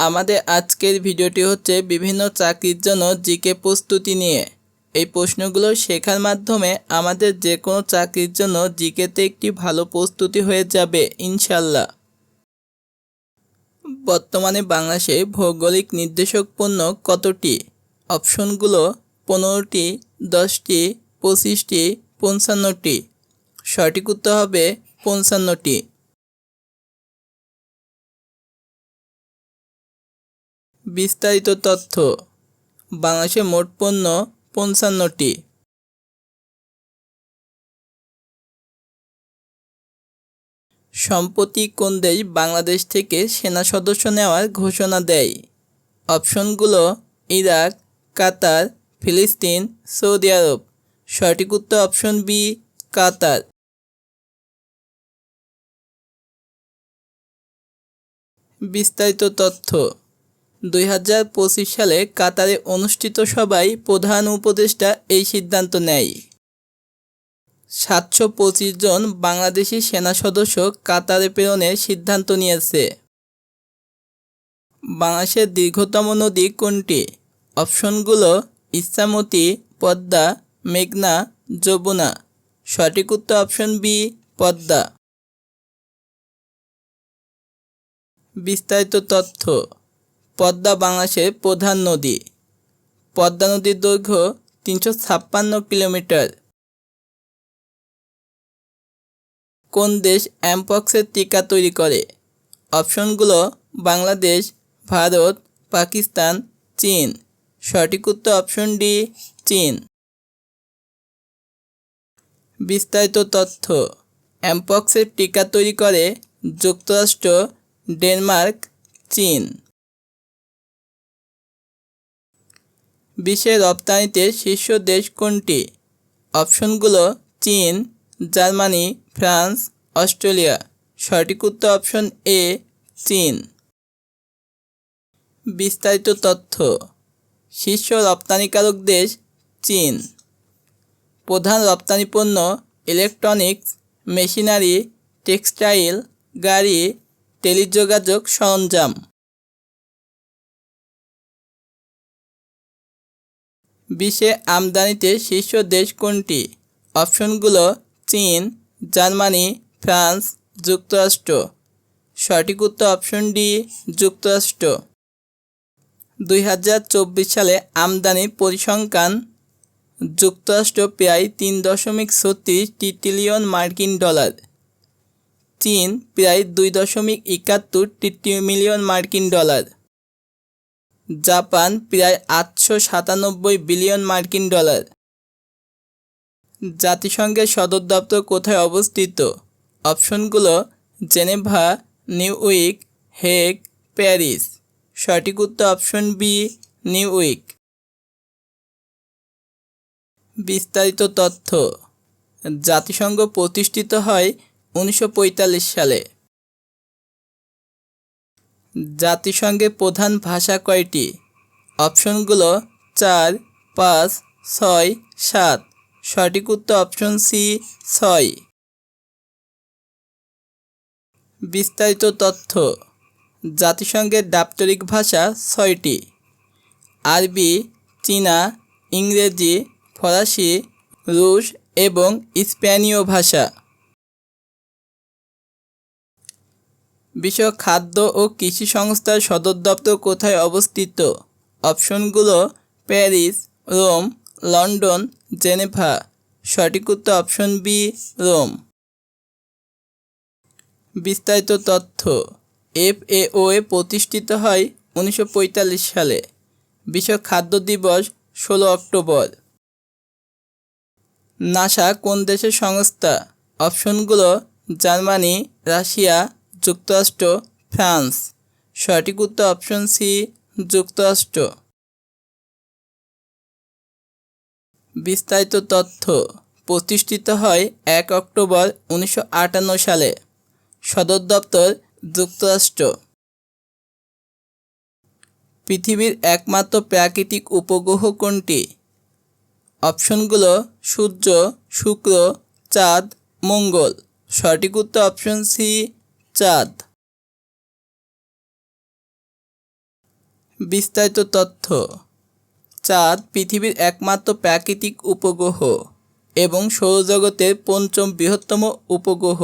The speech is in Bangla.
আমাদের আজকের ভিডিওটি হচ্ছে বিভিন্ন চাকরির জন্য জিকে প্রস্তুতি নিয়ে। এই প্রশ্নগুলো শেখার মাধ্যমে আমাদের যে কোনো চাকরির জন্য জিকেতে একটি ভালো প্রস্তুতি হয়ে যাবে ইনশাল্লাহ বর্তমানে বাংলাদেশে ভৌগোলিক নির্দেশক পণ্য কতটি? অপশনগুলো পনেরোটি, দশটি, পঁচিশটি, পঞ্চান্নটি। সঠিক উত্তর হবে পঞ্চান্নটি। বিস্তারিত তথ্য। বাংলাদেশে মোট পণ্য পঞ্চান্নটি। সম্প্রতি কোন দেশ বাংলাদেশ থেকে সেনা সদস্য নেওয়ার ঘোষণা দেয়? অপশনগুলো ইরাক, কাতার, ফিলিস্তিন, সৌদি আরব। সঠিক উত্তর অপশন বি, কাতার। বিস্তারিত তথ্য। দুই হাজার পঁচিশ সালে কাতারে অনুষ্ঠিত সভায় প্রধান উপদেষ্টা এই সিদ্ধান্ত নেয়। সাতশো পঁচিশ জন বাংলাদেশি সেনা সদস্য কাতারে প্রেরণের সিদ্ধান্ত নিয়েছে। বাংলাদেশের দীর্ঘতম নদী কোনটি? অপশনগুলো ইচ্ছামতি পদ্মা, মেঘনা, যমুনা। সঠিক উত্তর অপশন বি, পদ্মা। বিস্তারিত তথ্য পদ্মা বাংলাদেশের প্রধান নদী। পদ্মা নদীর দৈর্ঘ্য তিনশো ছাপ্পান্ন কিলোমিটার। কোন দেশ অ্যামপক্সের টিকা তৈরি করে? অপশনগুলো বাংলাদেশ, ভারত, পাকিস্তান, চীন। সঠিক উত্তর অপশন ডি, চীন। বিস্তারিত তথ্য। অ্যামপক্সের টিকা তৈরি করে যুক্তরাষ্ট্র, ডেনমার্ক, চীন। বিশ্বের রপ্তানিতে শীর্ষ দেশ কোনটি? অপশনগুলো চীন, জার্মানি, ফ্রান্স, অস্ট্রেলিয়া। সঠিক উত্তর অপশন এ, চীন। বিস্তারিত তথ্য। শীর্ষ রপ্তানিকারক দেশ চীন। প্রধান রপ্তানি পণ্য ইলেকট্রনিক্স, মেশিনারি, টেক্সটাইল, গাড়ি, টেলিযোগাযোগ সরঞ্জাম। বিশ্বে আমদানিতে শীর্ষ দেশ কোনটি? অপশনগুলো চীন, জার্মানি, ফ্রান্স, যুক্তরাষ্ট্র। সঠিক উত্তর অপশন ডি যুক্তরাষ্ট্র। দুই হাজার চব্বিশ সালে আমদানি পরিসংখ্যান, যুক্তরাষ্ট্র প্রায় তিন দশমিক ছত্রিশ ট্রিলিয়ন মার্কিন ডলার। চীন প্রায় দুই দশমিক একাত্তর মিলিয়ন মার্কিন ডলার। জাপান প্রায় আটশো সাতানব্বই বিলিয়ন মার্কিন ডলার। জাতিসংঘের সদর দপ্তর কোথায় অবস্থিত? অপশনগুলো Geneva New York Hague, Paris. সঠিক উত্তর অপশন বি নিউ উইক বিস্তারিত তথ্য। জাতিসংঘ প্রতিষ্ঠিত হয় উনিশশো পঁয়তাল্লিশ সালে। জাতিসংঘের প্রধান ভাষা কয়টি? অপশনগুলো চার, পাঁচ, ছয়, সাত। সঠিক উত্তর অপশন সি, ছয়। বিস্তারিত তথ্য। জাতিসংঘের দাপ্তরিক ভাষা ছয়টি। আরবি, চীনা, ইংরেজি, ফরাসি, রুশ এবং স্পেনীয় ভাষা। বিশ্ব খাদ্য ও কৃষি সংস্থার সদর দপ্তর কোথায় অবস্থিত? অপশনগুলো প্যারিস, রোম, লন্ডন, জেনেভা। সঠিক উত্তর অপশন বি, রোম। বিস্তারিত তথ্য। এফএও এ প্রতিষ্ঠিত হয় উনিশশো পঁয়তাল্লিশ সালে। বিশ্ব খাদ্য দিবস ষোলো অক্টোবর। নাসা কোন দেশের সংস্থা? অপশনগুলো জার্মানি, রাশিয়া যুক্তরাষ্ট্র, ফ্রান্স। সঠিক উত্তর অপশন সি যুক্তরাষ্ট্র। বিস্তারিত তথ্য, প্রতিষ্ঠিত হয় এক অক্টোবর উনিশশো আটান্ন সালে। সদর দপ্তর যুক্তরাষ্ট্র। পৃথিবীর একমাত্র প্রাকৃতিক উপগ্রহ কোনটি? অপশনগুলো সূর্য, শুক্র, চাঁদ, মঙ্গল। সঠিক উত্তর অপশন সি চাঁদ। বিস্তারিত তথ্য। চাঁদ পৃথিবীর একমাত্র প্রাকৃতিক উপগ্রহ এবং সৌরজগতের পঞ্চম বৃহত্তম উপগ্রহ।